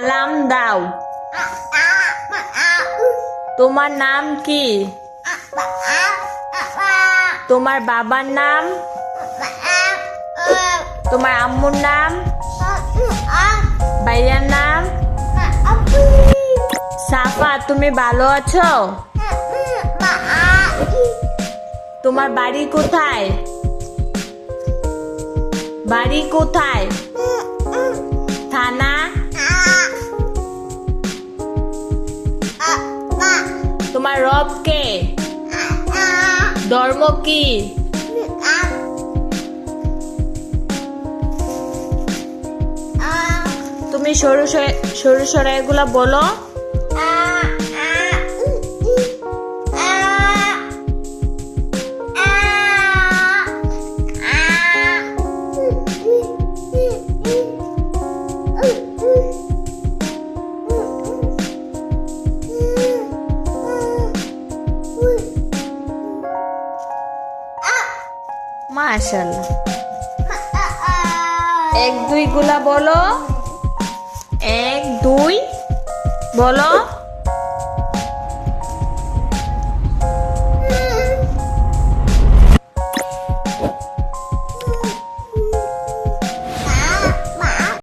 সালাম দাও। তোমার নাম কি? তোমার বাবার নাম? তোমার আম্মুর নাম? ভাইয়ার নাম? সাফা, তুমি ভালো আছো? তোমার বাড়ি কোথায়? বাড়ি কোথায়? তোমার রব কে ধর্ম কি? তুমি সরু সরে- সরু সরাইগুলা বলো। মাশাল্লাহ এক দুই গুলা বলো। এক দুই বলো।